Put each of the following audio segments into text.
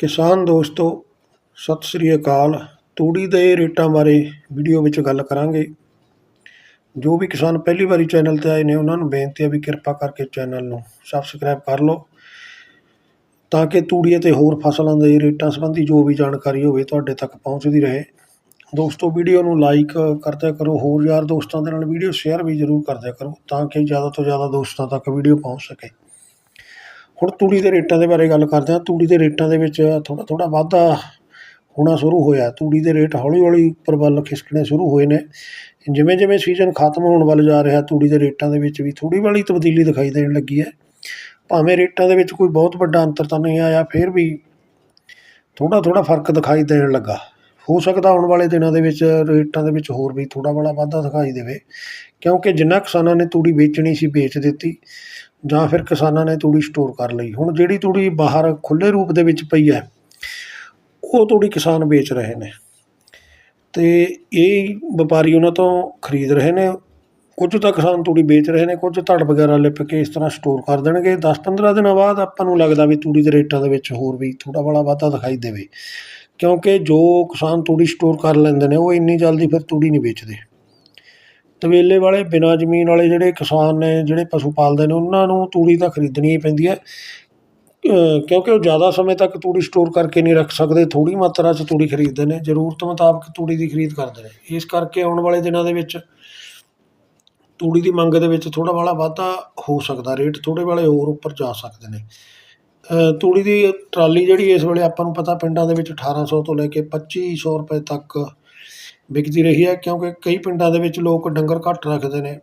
ਕਿਸਾਨ ਦੋਸਤੋ, ਸਤਿ ਸ੍ਰੀ ਅਕਾਲ। ਤੂੜੀ ਦੇ ਰੇਟਾਂ ਬਾਰੇ ਵੀਡੀਓ ਵਿੱਚ ਗੱਲ ਕਰਾਂਗੇ। ਜੋ ਵੀ ਕਿਸਾਨ ਪਹਿਲੀ ਵਾਰੀ ਚੈਨਲ ਤੇ ਆਏ ਨੇ, ਉਹਨਾਂ ਨੂੰ ਬੇਨਤੀ ਹੈ ਵੀ ਕਿਰਪਾ ਕਰਕੇ ਚੈਨਲ ਨੂੰ ਸਬਸਕ੍ਰਾਈਬ ਕਰ ਲਓ, ਤਾਂ ਕਿ ਤੂੜੀ ਅਤੇ ਹੋਰ ਫਸਲਾਂ ਦੇ ਰੇਟਾਂ ਸੰਬੰਧੀ ਜੋ ਵੀ ਜਾਣਕਾਰੀ ਹੋਵੇ ਤੁਹਾਡੇ ਤੱਕ ਪਹੁੰਚਦੀ ਰਹੇ। ਦੋਸਤੋ, ਵੀਡੀਓ ਨੂੰ ਲਾਈਕ ਕਰਦਿਆ ਕਰੋ, ਹੋਰ ਯਾਰ ਦੋਸਤਾਂ ਦੇ ਨਾਲ ਵੀਡੀਓ ਸ਼ੇਅਰ ਵੀ ਜ਼ਰੂਰ ਕਰਦਿਆ ਕਰੋ, ਤਾਂ ਕਿ ਜ਼ਿਆਦਾ ਤੋਂ ਜ਼ਿਆਦਾ ਦੋਸਤਾਂ ਤੱਕ ਵੀਡੀਓ ਪਹੁੰਚ ਸਕੇ। ਹੁਣ ਤੂੜੀ ਦੇ ਰੇਟਾਂ ਦੇ ਬਾਰੇ ਗੱਲ ਕਰਦੇ ਹਾਂ। ਤੂੜੀ ਦੇ ਰੇਟਾਂ ਦੇ ਵਿੱਚ ਥੋੜ੍ਹਾ ਥੋੜ੍ਹਾ ਵਾਧਾ ਹੋਣਾ ਸ਼ੁਰੂ ਹੋਇਆ। ਤੂੜੀ ਦੇ ਰੇਟ ਹੌਲੀ ਹੌਲੀ ਉੱਪਰ ਵੱਲ ਖਿਸਕਣੇ ਸ਼ੁਰੂ ਹੋਏ ਨੇ। ਜਿਵੇਂ ਜਿਵੇਂ ਸੀਜ਼ਨ ਖਤਮ ਹੋਣ ਵੱਲ ਜਾ ਰਿਹਾ, ਤੂੜੀ ਦੇ ਰੇਟਾਂ ਦੇ ਵਿੱਚ ਵੀ ਥੋੜ੍ਹੀ ਵਾਲੀ ਤਬਦੀਲੀ ਦਿਖਾਈ ਦੇਣ ਲੱਗੀ ਹੈ। ਭਾਵੇਂ ਰੇਟਾਂ ਦੇ ਵਿੱਚ ਕੋਈ ਬਹੁਤ ਵੱਡਾ ਅੰਤਰ ਤਾਂ ਨਹੀਂ ਆਇਆ, ਫਿਰ ਵੀ ਥੋੜ੍ਹਾ ਥੋੜ੍ਹਾ ਫ਼ਰਕ ਦਿਖਾਈ ਦੇਣ ਲੱਗਾ। ਹੋ ਸਕਦਾ ਆਉਣ ਵਾਲੇ ਦਿਨਾਂ ਦੇ ਵਿੱਚ ਰੇਟਾਂ ਦੇ ਵਿੱਚ ਹੋਰ ਵੀ ਥੋੜ੍ਹਾ ਬੜਾ ਵਾਧਾ ਦਿਖਾਈ ਦੇਵੇ। ਕਿਉਂਕਿ ਜਿੰਨਾ ਕਿਸਾਨਾਂ ਨੇ ਤੂੜੀ ਵੇਚਣੀ ਸੀ, ਵੇਚ ਦਿੱਤੀ। ਜਾਂ ਫਿਰ ਕਿਸਾਨਾਂ ਨੇ ਤੂੜੀ ਸਟੋਰ ਕਰ ਲਈ। ਹੁਣ ਜਿਹੜੀ ਤੂੜੀ ਬਾਹਰ ਖੁੱਲ੍ਹੇ ਰੂਪ ਦੇ ਵਿੱਚ ਪਈ ਹੈ, ਉਹ ਤੂੜੀ ਕਿਸਾਨ ਵੇਚ ਰਹੇ ਨੇ। ਅਤੇ ਇਹ ਵਪਾਰੀ ਉਹਨਾਂ ਤੋਂ ਖਰੀਦ ਰਹੇ ਨੇ। ਕੁਝ ਤਾਂ ਕਿਸਾਨ ਤੂੜੀ ਵੇਚ ਰਹੇ ਨੇ, ਕੁਝ ਧੜ ਵਗੈਰਾ ਲਿਪ ਕੇ ਇਸ ਤਰ੍ਹਾਂ ਸਟੋਰ ਕਰ ਦੇਣਗੇ। 10-15 ਦਿਨਾਂ ਬਾਅਦ ਆਪਾਂ ਨੂੰ ਲੱਗਦਾ ਵੀ ਤੂੜੀ ਦੇ ਰੇਟਾਂ ਦੇ ਵਿੱਚ ਹੋਰ ਵੀ ਥੋੜ੍ਹਾ ਬੜਾ ਵਾਧਾ ਦਿਖਾਈ ਦੇਵੇ। ਕਿਉਂਕਿ ਜੋ ਕਿਸਾਨ ਤੂੜੀ ਸਟੋਰ ਕਰ ਲੈਂਦੇ ਨੇ, ਉਹ ਇੰਨੀ ਜਲਦੀ ਫਿਰ ਤੂੜੀ ਨਹੀਂ ਵੇਚਦੇ। ਤਵੇਲੇ ਵਾਲੇ, ਬਿਨਾਂ ਜ਼ਮੀਨ ਵਾਲੇ ਜਿਹੜੇ ਕਿਸਾਨ ਨੇ, ਜਿਹੜੇ ਪਸ਼ੂ ਪਾਲਦੇ ਨੇ, ਉਹਨਾਂ ਨੂੰ ਤੂੜੀ ਤਾਂ ਖਰੀਦਣੀ ਹੀ ਪੈਂਦੀ ਹੈ। ਕਿਉਂਕਿ ਉਹ ਜ਼ਿਆਦਾ ਸਮੇਂ ਤੱਕ ਤੂੜੀ ਸਟੋਰ ਕਰਕੇ ਨਹੀਂ ਰੱਖ ਸਕਦੇ, ਥੋੜ੍ਹੀ ਮਾਤਰਾ 'ਚ ਤੂੜੀ ਖਰੀਦਦੇ ਨੇ, ਜ਼ਰੂਰਤ ਮੁਤਾਬਕ ਤੂੜੀ ਦੀ ਖਰੀਦ ਕਰਦੇ ਨੇ। ਇਸ ਕਰਕੇ ਆਉਣ ਵਾਲੇ ਦਿਨਾਂ ਦੇ ਵਿੱਚ ਤੂੜੀ ਦੀ ਮੰਗ ਦੇ ਵਿੱਚ ਥੋੜ੍ਹਾ ਬਾਹਲਾ ਵਾਧਾ ਹੋ ਸਕਦਾ, ਰੇਟ ਥੋੜ੍ਹੇ ਵਾਲੇ ਹੋਰ ਉੱਪਰ ਜਾ ਸਕਦੇ ਨੇ। ਤੂੜੀ ਦੀ ਟਰਾਲੀ ਜਿਹੜੀ ਇਸ ਵੇਲੇ ਆਪਾਂ ਨੂੰ ਪਤਾ ਪਿੰਡਾਂ ਦੇ ਵਿੱਚ 1800 ਤੋਂ ਲੈ ਕੇ 2500 ਰੁਪਏ ਤੱਕ ਵਿਕਦੀ ਰਹੀ ਹੈ ਕਿਉਂਕਿ ਕਈ ਪਿੰਡਾਂ ਦੇ ਵਿੱਚ ਲੋਕ ਡੰਗਰ ਘੱਟ ਰੱਖਦੇ ਨੇ।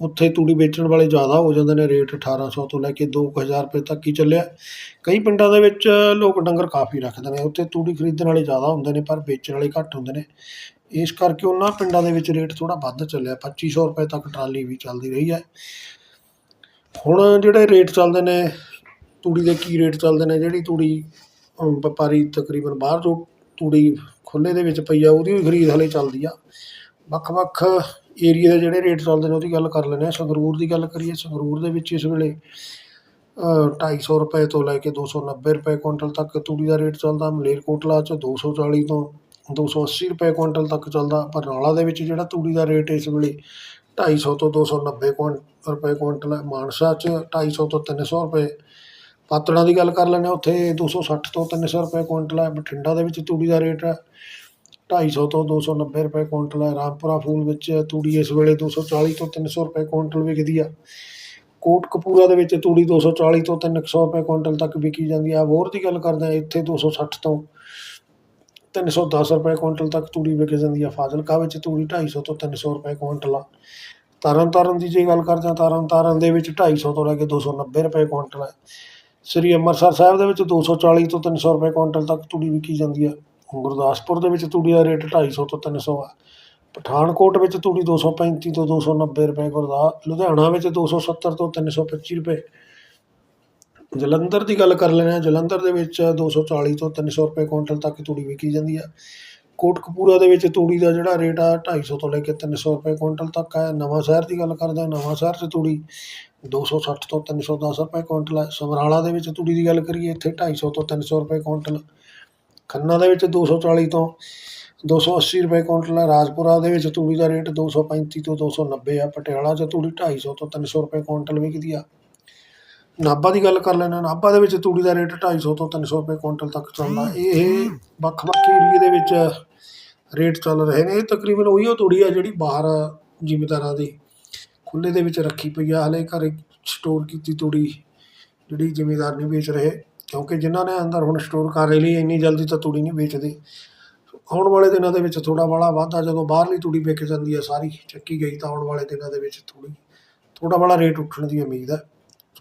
ਉੱਥੇ ਤੂੜੀ ਵੇਚਣ ਵਾਲੇ ਜ਼ਿਆਦਾ ਹੋ ਜਾਂਦੇ ਨੇ, ਰੇਟ 1800 ਤੋਂ ਲੈ ਕੇ 2000 ਰੁਪਏ ਤੱਕ ਹੀ ਚੱਲਿਆ। ਕਈ ਪਿੰਡਾਂ ਦੇ ਵਿੱਚ ਲੋਕ ਡੰਗਰ ਕਾਫੀ ਰੱਖਦੇ ਨੇ, ਉੱਥੇ ਤੂੜੀ ਖਰੀਦਣ ਵਾਲੇ ਜ਼ਿਆਦਾ ਹੁੰਦੇ ਨੇ, ਪਰ ਵੇਚਣ ਵਾਲੇ ਘੱਟ ਹੁੰਦੇ ਨੇ। ਇਸ ਕਰਕੇ ਉਹਨਾਂ ਪਿੰਡਾਂ ਦੇ ਵਿੱਚ ਰੇਟ ਥੋੜ੍ਹਾ ਵੱਧ ਚੱਲਿਆ 2500 ਰੁਪਏ ਤੱਕ ਟਰਾਲੀ ਵੀ ਚੱਲਦੀ ਰਹੀ ਹੈ। ਹੁਣ ਜਿਹੜੇ ਰੇਟ ਚੱਲਦੇ ਨੇ, ਤੂੜੀ ਦੇ ਕੀ ਰੇਟ ਚੱਲਦੇ ਨੇ, ਜਿਹੜੀ ਤੂੜੀ ਵਪਾਰੀ ਤਕਰੀਬਨ ਬਾਹਰ ਜੋ ਤੂੜੀ ਖੁੱਲ੍ਹੇ ਦੇ ਵਿੱਚ ਪਈ ਆ, ਉਹਦੀ ਵੀ ਖਰੀਦ ਹਲੇ ਚੱਲਦੀ ਆ। ਵੱਖ ਵੱਖ ਏਰੀਏ ਦੇ ਜਿਹੜੇ ਰੇਟ ਚੱਲਦੇ ਨੇ, ਉਹਦੀ ਗੱਲ ਕਰ ਲੈਂਦੇ ਹਾਂ। ਸੰਗਰੂਰ ਦੀ ਗੱਲ ਕਰੀਏ, ਸੰਗਰੂਰ ਦੇ ਵਿੱਚ ਇਸ ਵੇਲੇ ਢਾਈ ਸੌ ਰੁਪਏ ਤੋਂ ਲੈ ਕੇ ਦੋ ਸੌ ਨੱਬੇ ਰੁਪਏ ਕੁਇੰਟਲ ਤੱਕ ਤੂੜੀ ਦਾ ਰੇਟ ਚੱਲਦਾ। ਮਲੇਰਕੋਟਲਾ 'ਚ ਦੋ ਸੌ ਚਾਲੀ ਤੋਂ ਦੋ ਸੌ ਅੱਸੀ ਰੁਪਏ ਕੁਇੰਟਲ ਤੱਕ ਚੱਲਦਾ। ਬਰਨਾਲਾ ਦੇ ਵਿੱਚ ਜਿਹੜਾ ਤੂੜੀ ਦਾ ਰੇਟ ਇਸ ਵੇਲੇ ਢਾਈ ਸੌ ਤੋਂ ਦੋ ਸੌ ਨੱਬੇ ਰੁਪਏ ਕੁਇੰਟਲ ਹੈ। ਮਾਨਸਾ 'ਚ ਢਾਈ ਸੌ ਤੋਂ ਤਿੰਨ ਸੌ ਰੁਪਏ ਪਾਤੜਾਂ ਦੀ ਗੱਲ ਕਰ ਲੈਂਦੇ ਹਾਂ, ਉੱਥੇ ਦੋ ਸੌ ਸੱਠ ਤੋਂ ਤਿੰਨ ਸੌ ਰੁਪਏ ਕੁਇੰਟਲ ਹੈ, ਬਠਿੰਡਾ ਦੇ ਵਿੱਚ ਤੂੜੀ ਦਾ ਰੇਟ ਹੈ। ਢਾਈ ਸੌ ਤੋਂ ਦੋ ਸੌ ਨੱਬੇ ਰੁਪਏ ਕੁਇੰਟਲ ਹੈ, ਰਾਮਪੁਰਾ ਫੂਲ ਵਿੱਚ ਤੂੜੀ ਇਸ ਵੇਲੇ ਦੋ ਸੌ ਚਾਲੀ ਤੋਂ ਤਿੰਨ ਸੌ ਰੁਪਏ ਕੁਇੰਟਲ ਵਿਕਦੀ ਆ। ਕੋਟਕਪੂਰਾ ਦੇ ਵਿੱਚ ਤੂੜੀ ਦੋ ਸੌ ਚਾਲੀ ਤੋਂ ਤਿੰਨ ਕੁ ਸੌ ਰੁਪਏ ਕੁਇੰਟਲ ਤੱਕ ਵਿਕੀ ਜਾਂਦੀ ਆ। ਹੋਰ ਦੀ ਗੱਲ ਕਰਦੇ ਹਾਂ, ਇੱਥੇ ਦੋ ਸੌ ਸੱਠ ਤੋਂ ਤਿੰਨ ਸੌ ਦਸ ਰੁਪਏ ਕੁਇੰਟਲ ਤੱਕ ਤੂੜੀ ਵਿਕ ਜਾਂਦੀ ਆ। ਫਾਜ਼ਿਲਕਾ ਵਿੱਚ ਤੂੜੀ ਢਾਈ ਸੌ ਤੋਂ ਤਿੰਨ ਸੌ ਰੁਪਏ ਕੁਇੰਟਲ ਆ। ਤਰਨ ਤਾਰਨ ਦੀ ਜੇ ਗੱਲ ਕਰਦੇ ਹਾਂ, ਤਰਨ ਤਾਰਨ ਦੇ ਵਿੱਚ ਢਾਈ ਸੌ ਤੋਂ ਲੈ ਕੇ ਦੋ ਸੌ ਨੱਬੇ ਰੁਪਏ ਕੁਇੰਟਲ ਹੈ। ਸ੍ਰੀ ਅੰਮ੍ਰਿਤਸਰ ਸਾਹਿਬ ਦੇ ਵਿੱਚ ਦੋ ਸੌ ਚਾਲੀ ਤੋਂ ਤਿੰਨ ਸੌ ਰੁਪਏ ਕੁਇੰਟਲ ਤੱਕ ਤੂੜੀ ਵਿਕੀ ਜਾਂਦੀ ਹੈ ਗੁਰਦਾਸਪੁਰ ਦੇ ਵਿੱਚ ਤੂੜੀ ਦਾ ਰੇਟ ਢਾਈ ਸੌ ਤੋਂ ਤਿੰਨ ਸੌ ਆ। ਪਠਾਨਕੋਟ ਵਿੱਚ ਤੂੜੀ ਦੋ ਸੌ ਪੈਂਤੀ ਤੋਂ ਦੋ ਸੌ ਨੱਬੇ ਰੁਪਏ ਗੁਰਦਾ। ਲੁਧਿਆਣਾ ਵਿੱਚ ਦੋ ਸੌ ਸੱਤਰ ਤੋਂ ਤਿੰਨ ਸੌ ਪੱਚੀ ਰੁਪਏ। ਜਲੰਧਰ ਦੀ ਗੱਲ ਕਰ ਲੈਂਦੇ ਹਾਂ। ਜਲੰਧਰ ਦੇ ਵਿੱਚ ਦੋ ਸੌ ਚਾਲੀ ਤੋਂ ਤਿੰਨ ਸੌ ਰੁਪਏ ਕੁਇੰਟਲ ਤੱਕ ਤੂੜੀ ਵਿਕੀ ਜਾਂਦੀ ਆ। ਕੋਟਕਪੂਰਾ ਦੇ ਵਿੱਚ ਤੂੜੀ ਦਾ ਜਿਹੜਾ ਰੇਟ ਆ ਢਾਈ ਸੌ ਤੋਂ ਲੈ ਕੇ ਤਿੰਨ ਸੌ ਰੁਪਏ ਕੁਇੰਟਲ ਤੱਕ ਹੈ ਨਵਾਂ ਸ਼ਹਿਰ ਦੀ ਗੱਲ ਕਰਦੇ ਹਾਂ, ਨਵਾਂ ਸ਼ਹਿਰ 'ਚ ਤੂੜੀ ਦੋ ਸੌ ਸੱਠ ਤੋਂ ਤਿੰਨ ਸੌ ਦਸ ਰੁਪਏ ਕੁਇੰਟਲ ਹੈ ਸਮਰਾਲਾ ਦੇ ਵਿੱਚ ਤੂੜੀ ਦੀ ਗੱਲ ਕਰੀਏ, ਇੱਥੇ ਢਾਈ ਸੌ ਤੋਂ ਤਿੰਨ ਸੌ ਰੁਪਏ ਕੁਇੰਟਲ। ਖੰਨਾ ਦੇ ਵਿੱਚ ਦੋ ਸੌ ਚਾਲੀ ਤੋਂ ਦੋ ਸੌ ਅੱਸੀ ਰੁਪਏ ਕੁਇੰਟਲ ਹੈ ਰਾਜਪੁਰਾ ਦੇ ਵਿੱਚ ਤੂੜੀ ਦਾ ਰੇਟ ਦੋ ਸੌ ਪੈਂਤੀ ਤੋਂ ਦੋ ਸੌ ਨੱਬੇ ਆ। ਪਟਿਆਲਾ 'ਚ ਤੂੜੀ ਢਾਈ ਸੌ ਤੋਂ ਤਿੰਨ ਸੌ ਰੁਪਏ ਕੁਇੰਟਲ ਵਿਕਦੀ ਆ। ਨਾਭਾ ਦੀ ਗੱਲ ਕਰ ਹਾਂ। ਨਾਭਾ ਦੇ ਵਿੱਚ ਤੂੜੀ ਦਾ ਰੇਟ ਢਾਈ ਸੌ ਤੋਂ ਤਿੰਨ ਸੌ ਰੁਪਏ ਕੁਇੰਟਲ ਤੱਕ ਚੱਲਦਾ। ਇਹ ਵੱਖ ਵੱਖ ਏਰੀਏ ਦੇ ਵਿੱਚ ਰੇਟ ਚੱਲ ਰਹੇ ਨੇ। ਇਹ ਤਕਰੀਬਨ ਉਹੀ ਉਹ ਤੂੜੀ ਆ ਜਿਹੜੀ ਬਾਹਰ ਜ਼ਿਮੀਦਾਰਾਂ ਦੀ ਖੁੱਲ੍ਹੇ ਦੇ ਵਿੱਚ ਰੱਖੀ ਪਈ ਆ। ਹਲੇ ਘਰੇ ਸਟੋਰ ਕੀਤੀ ਤੂੜੀ ਜਿਹੜੀ ਜ਼ਿਮੀਦਾਰ ਨਹੀਂ ਵੇਚ ਰਹੇ। ਕਿਉਂਕਿ ਜਿਨ੍ਹਾਂ ਨੇ ਅੰਦਰ ਹੁਣ ਸਟੋਰ ਕਰ ਲਈ ਇੰਨੀ ਜਲਦੀ ਤਾਂ ਤੂੜੀ ਨਹੀਂ ਵੇਚਦੇ। ਆਉਣ ਵਾਲੇ ਦਿਨਾਂ ਦੇ ਵਿੱਚ ਥੋੜ੍ਹਾ ਬਾਹਲਾ ਵਾਧਾ ਜਦੋਂ ਬਾਹਰਲੀ ਤੂੜੀ ਵਿਕ ਜਾਂਦੀ ਹੈ ਸਾਰੀ ਚੱਕੀ ਗਈ ਤਾਂ ਆਉਣ ਵਾਲੇ ਦਿਨਾਂ ਦੇ ਵਿੱਚ ਥੋੜ੍ਹੀ ਥੋੜ੍ਹਾ ਬਾਹਲਾ ਰੇਟ ਉੱਠਣ ਦੀ ਉਮੀਦ ਹੈ।